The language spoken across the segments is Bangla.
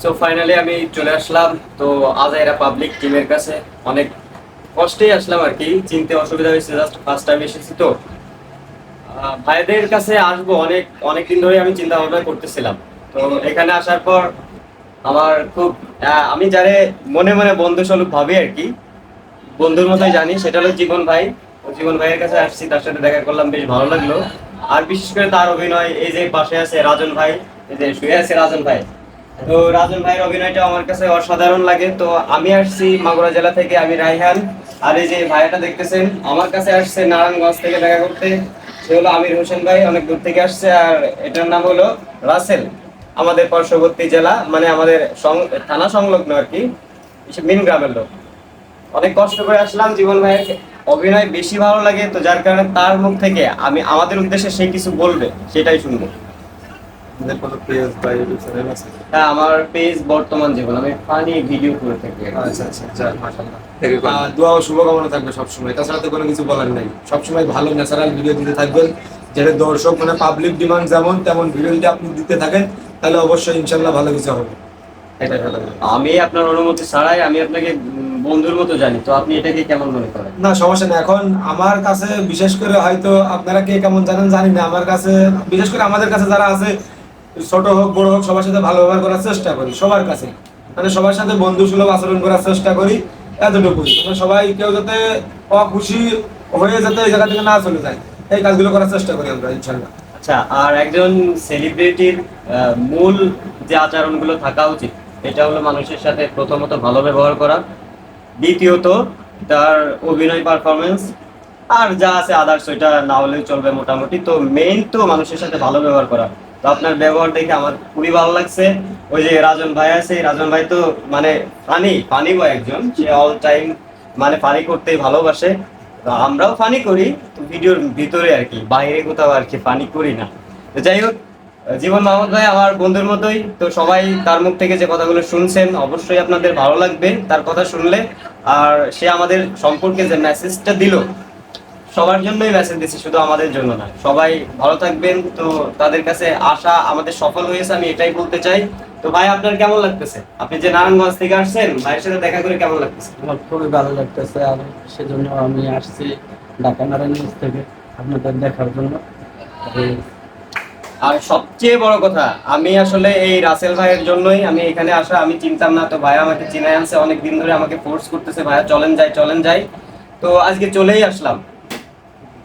সো ফাইনালি আমি চলে আসলাম। তো আজাইরা পাবলিক টিমের কাছে অনেক কষ্টেই আসলাম আর কি। চিনতে অসুবিধা হয়েছে জাস্ট ফার্স্ট টাইম এসেছি তো। ভাইদের কাছে আসব অনেক অনেক দিন ধরে আমি চিন্তা ভাবনা করতেছিলাম। তো এখানে আসার পর আমার খুব আমি যারে মনে মনে বন্ধু স্বরূপ ভাবি আর কি, বন্ধুর মতোই জানি, সেটা হলো জীবন ভাই। জীবন ভাইয়ের কাছে আসছি, তার সাথে দেখা করলাম, বেশ ভালো লাগল। আর বিশেষ করে তার অভিনয়, এই যে পাশে আছে রাজন ভাই, এই যে শুয়ে আছে রাজন ভাই তো রাজন ভাইয়ের অভিনয়টা আমার কাছে অসাধারণ লাগে। তো আমি আসছি মাগুরা জেলা থেকে, আমি রাইহান আর এই যে ভাইয়াটা দেখতেছেন, আমার কাছে আসছে নারায়ণগঞ্জ থেকে দেখা করতে। সে হলো আমির হোসেন ভাই, অনেক দূর থেকে আসছে। আর এটার নাম হলো রাসেল, আমাদের পার্শ্ববর্তী জেলা মানে আমাদের থানা সংলগ্ন আর কি। মিন গ্রামের লোক। অনেক কষ্ট করে আসলাম, জীবন ভাইয়ের অভিনয় বেশি ভালো লাগে। তো যার কারণে তার মুখ থেকে আমি আমাদের উদ্দেশ্যে সে কিছু বলবে, সেটাই শুনব। কোনো পেজ বা ইউটিউব চ্যানেল আছে? হ্যাঁ আমার পেজ বর্তমান জীবন। আমি ফানি ভিডিও করে থাকি আচ্ছা আচ্ছা যাক মাশাআল্লাহ। দোয়া ও শুভকামনা থাকবে সবসময়। তাছাড়া তো কোনো কিছু বলার নাই। সবসময় ভালো ন্যাচারাল ভিডিও দিতে থাকবেন। যেটা দর্শক মানে পাবলিক ডিমান্ড যেমন তেমন ভিডিও যদি আপনি দিতে থাকেন তাহলে অবশ্যই ইনশাল্লাহ ভালো কিছু হবে। আমি আপনার অনুমতি ছাড়াই আমি আপনাকে বন্ধুর মতো জানি। তো আপনি এটাকে কেমন মনে করেন? না সমস্যা নেই। এখন আমার কাছে বিশেষ করে হয়তো আপনারা কে কেমন জানেন জানি না। আমার কাছে বিশেষ করে আমাদের কাছে যারা আছে ছোট হোক, বড় হোক, সবার সাথে ভালো ব্যবহার করার চেষ্টা করি, সবার কাছে। মানে সবার সাথে বন্ধু সুলভ আচরণ করার চেষ্টা করি, এতটুকুই। মানে সবাই কেউ যাতে অখুশি হয়ে যাতে এই জায়গা থেকে না চলে যায়, এই কাজগুলো করার চেষ্টা করি আমরা, ইনশাল্লাহ। আচ্ছা আর একজন সেলিব্রিটির মূল যে আচরণগুলো থাকা উচিত, এটা হলো মানুষের সাথে প্রথমত ভালো ব্যবহার করা, দ্বিতীয়ত তার অভিনয় পারফরমেন্স আর যা আছে আদার্স ওইটা না হলেও চলবে মোটামুটি। তো মেইন তো মানুষের সাথে ভালো ব্যবহার করা। তো আপনার ব্যবহার দেখে আমার খুবই ভালো লাগছে। ওই যে রাজন ভাই আছে, রাজন ভাই তো মানে ফানি ফানি বয় একজন। সে অল টাইম মানে ফানি করতেই ভালোবাসে। আমরাও ফানি করি ভিডিওর ভিতরে আর কি, বাইরে কোথাও আর কি ফানি করি না। তো যাই হোক, জীবন মাহমুদ ভাই আমার বন্ধুর মতোই। তো সবাই তার মুখ থেকে যে কথাগুলো শুনছেন, অবশ্যই আপনাদের ভালো লাগবে তার কথা শুনলে। আর সে আমাদের সম্পর্কে যে মেসেজটা দিল সবার জন্যই মেসেজ দিচ্ছি শুধু আমাদের জন্য না সবাই ভালো থাকবেন। তো তাদের কাছে আশা আমাদের সফল হয়েছে আমি এটাই বলতে চাই। তো ভাই আপনার কেমন লাগতেছে? আপনি যে নারায়ণগঞ্জ থেকে আসছেন ভাইয়ের সাথে দেখা করে কেমন লাগতেছে? আমার খুবই ভালো লাগতেছে আর সেজন্য আমি আসছি ঢাকা নারায়ণগঞ্জ থেকে আপনাদের দেখার জন্য। আর সবচেয়ে বড় কথা আমি আসলে এই রাসেল ভাইয়ের জন্যই আমি এখানে আসা আমি চিনতাম না। তো ভাই আমাকে চিনাই আনছে অনেক দিন ধরে আমাকে ফোর্স করতেছে ভাইয়া চলেন যাই চলেন যাই। তো আজকে চলেই আসলাম।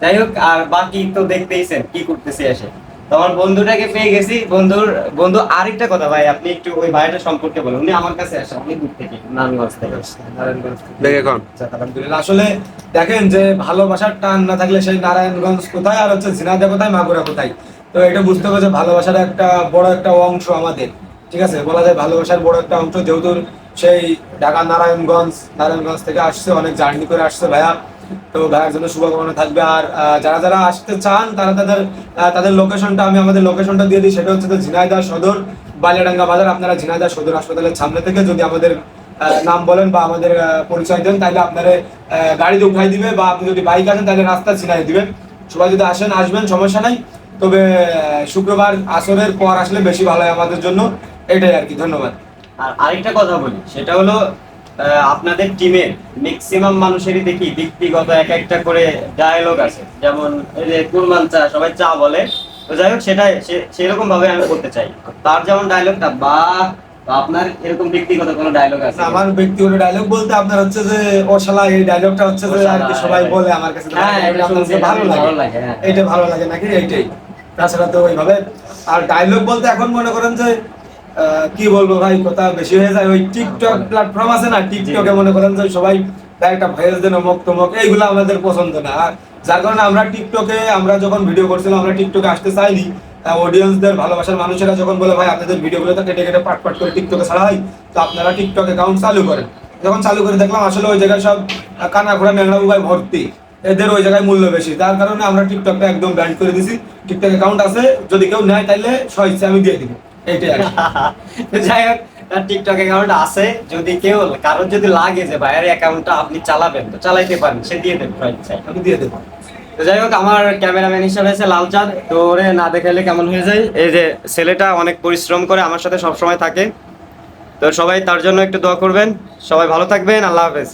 যাই হোক আর বাকি তো দেখতেইছেন কি করতেছে এসে। তো আমার বন্ধুটাকে পেয়ে গেছি। বন্ধুর বন্ধু আরেকটা কথা ভাই আপনি একটু ওই ভাইটা সম্পর্কে বলুন। উনি আমার কাছে আসে অনেক দূর থেকে নারায়ণগঞ্জ থেকে। নারায়ণগঞ্জ দেখে কোন আচ্ছা, আলহামদুলিল্লাহ। আসলে দেখেন যে ভালোবাসার টান না থাকলে সেই নারায়ণগঞ্জ কোথায় আর হচ্ছে ঝিনাইদহ কোথায় মাগুরা কোথায়? তো এটা বুঝতে হবে যে ভালোবাসার একটা বড় একটা অংশ আমাদের। ঠিক আছে? বলা যায় ভালোবাসার বড় একটা অংশ যেহেতু সেই ঢাকা নারায়ণগঞ্জ নারায়ণগঞ্জ থেকে আসছে অনেক জার্নি করে আসছে ভাইয়া। তো ভাইয়ার জন্য শুভকামনা থাকবে। আর যারা যারা আসতে চান, তারা তাদের তাদের লোকেশনটা আমি আমাদের লোকেশনটা দিয়ে দিই। সেটা হচ্ছে যে ঝিনাইদহ সদর, বালিয়াডাঙ্গা বাজার। আপনারা ঝিনাইদহ সদর হাসপাতালের সামনে থেকে যদি আমাদের নাম বলেন বা আমাদের পরিচয় দেন, তাহলে আপনারা গাড়িতে উঠাই দিবে বা আপনি যদি বাইক আসেন, তাহলে রাস্তা ছিনাই দিবেন সবাই যদি আসেন, আসবেন, সমস্যা নাই। তবে শুক্রবার আসরের পর আসলে বেশি ভালো হয় আমাদের জন্য। এটাই আর কি, ধন্যবাদ। আর আরেকটা কথা বলি, সেটা হলো আপনাদের টিমের ম্যাক্সিমাম মানুষেরই দেখি ব্যক্তিগত এক একটা করে ডায়ালগ আছে। যেমন এই যে কুরমান চা সবাই চা বলে। তো যাই হোক সেটাই সে- সেরকম ভাবে আমি বলতে চাই। তার যেমন ডায়লগটা বা আপনার এরকম ব্যক্তিগত কোনো ডায়লগ আছে? আমার ব্যক্তিগত ডায়লগ বলতে আপনার হচ্ছে যে ও শালা এই ডায়লগটা হচ্ছে যে আর কি সবাই বলে আমার কাছে। হ্যাঁ, এটা এটা আপনার ভালো লাগে। হ্যাঁ। এইটা ভালো লাগে নাকি? এইটাই। তাছাড়া তো ওইভাবে আর ডায়লগ বলতে এখন মনে করেন যে কি বলব ভাই কথা বেশি হয়ে যায়। ওই টিকটক প্ল্যাটফর্ম আছে না টিকটকে মনে করেন যে সবাই একটা ভয়েস দেন অমুক তমুক এইগুলো আমাদের পছন্দ না। আর যার কারণে আমরা টিকটকে আমরা যখন ভিডিও করছিলাম আমরা টিকটকে আসতে চাইনি অডিয়েন্সদের ভালোবাসার মানুষেরা যখন বলে ভাই আপনাদের ভিডিওগুলো তো কেটে কেটে পাট পাট করে টিকটকে ছাড়া হয় তো আপনারা টিকটক অ্যাকাউন্ট চালু করেন। যখন চালু করে দেখলাম আসলে ওই জায়গায় সব কানা ঘোড়া ন্যাংরা ভাই ভর্তি। এদের ওই জায়গায় মূল্য বেশি। যার কারণে আমরা টিকটকটা একদম ব্যান্ড করে দিছি। টিকটক অ্যাকাউন্ট আছে যদি কেউ নেয় তাহলে স্বেচ্ছা আমি দিয়ে দিব। যাই হোক টিকটক অ্যাকাউন্ট আছে, যদি কেউ, কারোর যদি লাগে যে ভাইয়ের অ্যাকাউন্টটা আপনি চালাবেন, তো চালাইতে পারেন, সে দিয়ে দেবে ইচ্ছায় আমি দিয়ে দেবো। তো যাই হোক, আমার ক্যামেরাম্যান হিসাবে আছে লালচাঁদ তো ওরে না দেখাইলে কেমন হয়ে যায়? এই যে ছেলেটা অনেক পরিশ্রম করে আমার সাথে সবসময় থাকে। তো সবাই তার জন্য একটু দোয়া করবেন। সবাই ভালো থাকবেন, আল্লাহ হাফেজ।